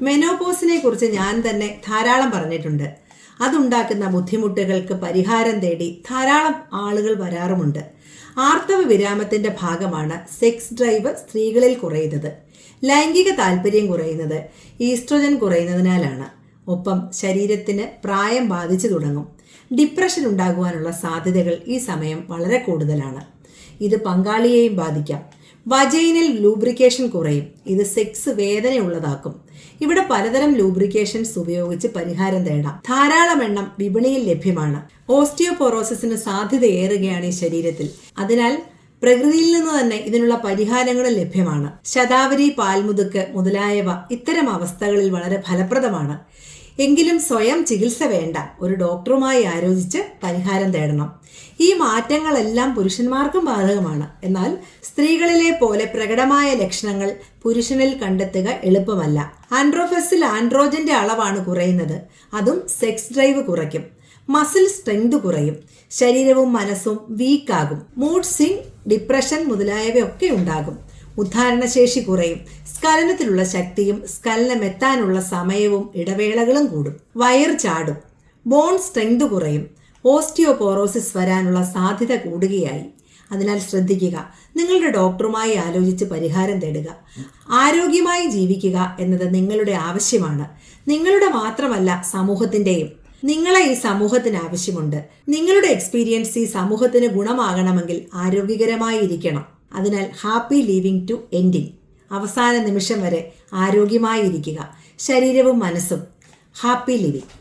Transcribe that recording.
മെനോപോസിനെ കുറിച്ച് ഞാൻ തന്നെ ധാരാളം പറഞ്ഞിട്ടുണ്ട്. അതുണ്ടാക്കുന്ന ബുദ്ധിമുട്ടുകൾക്ക് പരിഹാരം തേടി ധാരാളം ആളുകൾ വരാറുമുണ്ട്. ആർത്തവ വിരാമത്തിന്റെ ഭാഗമാണ് സെക്സ് ഡ്രൈവ് സ്ത്രീകളിൽ കുറയുന്നത്. ലൈംഗിക താല്പര്യം കുറയുന്നത് ഈസ്ട്രോജൻ കുറയുന്നതിനാലാണ്. ഒപ്പം ശരീരത്തിന് പ്രായം ബാധിച്ചു തുടങ്ങും. ഡിപ്രഷൻ ഉണ്ടാകുവാനുള്ള സാധ്യതകൾ ഈ സമയം വളരെ കൂടുതലാണ്. ഇത് പങ്കാളിയെയും ബാധിക്കാം. വജൈനൽ ലൂബ്രിക്കേഷൻ കുറയും. ഇത് സെക്സ് വേദനയുള്ളതാക്കും. ഇവിടെ പലതരം ലൂബ്രിക്കേഷൻസ് ഉപയോഗിച്ച് പരിഹാരം തേടാം. ധാരാളം എണ്ണം വിപണിയിൽ ലഭ്യമാണ്. ഓസ്റ്റിയോപൊറോസിസിന് സാധ്യതയേറുകയാണ് ഈ ശരീരത്തിൽ. അതിനാൽ പ്രകൃതിയിൽ നിന്ന് തന്നെ ഇതിനുള്ള പരിഹാരങ്ങൾ ലഭ്യമാണ്. ശതാവരി പാൽമുതുക്ക് മുതലായവ ഇത്തരം അവസ്ഥകളിൽ വളരെ ഫലപ്രദമാണ്. എങ്കിലും സ്വയം ചികിത്സ വേണ്ട. ഒരു ഡോക്ടറുമായി ആലോചിച്ച് പരിഹാരം തേടണം. ഈ മാറ്റങ്ങളെല്ലാം പുരുഷന്മാർക്കും ബാധകമാണ്. എന്നാൽ സ്ത്രീകളിലെ പോലെ പ്രകടമായ ലക്ഷണങ്ങൾ പുരുഷനിൽ കണ്ടെത്തുക എളുപ്പമല്ല. ആൻഡ്രോഫസിൽ ആൻഡ്രോജന്റെ അളവാണ് കുറയുന്നത്. അതും സെക്സ് ഡ്രൈവ് കുറയ്ക്കും. മസിൽ സ്ട്രെങ്ത് കുറയും. ശരീരവും മനസ്സും വീക്കാകും. മൂഡ് സ്വിംഗ് ഡിപ്രഷൻ മുതലായവയൊക്കെ ഉണ്ടാകും. ഉദ്ധാരണശേഷി കുറയും. സ്ഖലനത്തിലുള്ള ശക്തിയും സ്ഖലനമെത്താനുള്ള സമയവും ഇടവേളകളും കൂടും. വയർ ചാടും. ബോൺ സ്ട്രെങ്ത് കുറയും. ഓസ്റ്റിയോപോറോസിസ് വരാനുള്ള സാധ്യത കൂടുകയായി. അതിനാൽ ശ്രദ്ധിക്കുക. നിങ്ങളുടെ ഡോക്ടറുമായി ആലോചിച്ച് പരിഹാരം തേടുക. ആരോഗ്യമായി ജീവിക്കുക എന്നത് നിങ്ങളുടെ ആവശ്യമാണ്. നിങ്ങളുടെ മാത്രമല്ല സമൂഹത്തിന്റെയും. നിങ്ങളെ ഈ സമൂഹത്തിന് ആവശ്യമുണ്ട്. നിങ്ങളുടെ എക്സ്പീരിയൻസ് ഈ സമൂഹത്തിന് ഗുണമാകണമെങ്കിൽ ആരോഗ്യകരമായി ഇരിക്കണം അതിനാൽ ഹാപ്പി ലീവിംഗ് ടു എൻഡിങ്. അവസാന നിമിഷം വരെ ആരോഗ്യമായിരിക്കുക. ശരീരവും മനസ്സും ഹാപ്പി ലിവിംഗ്.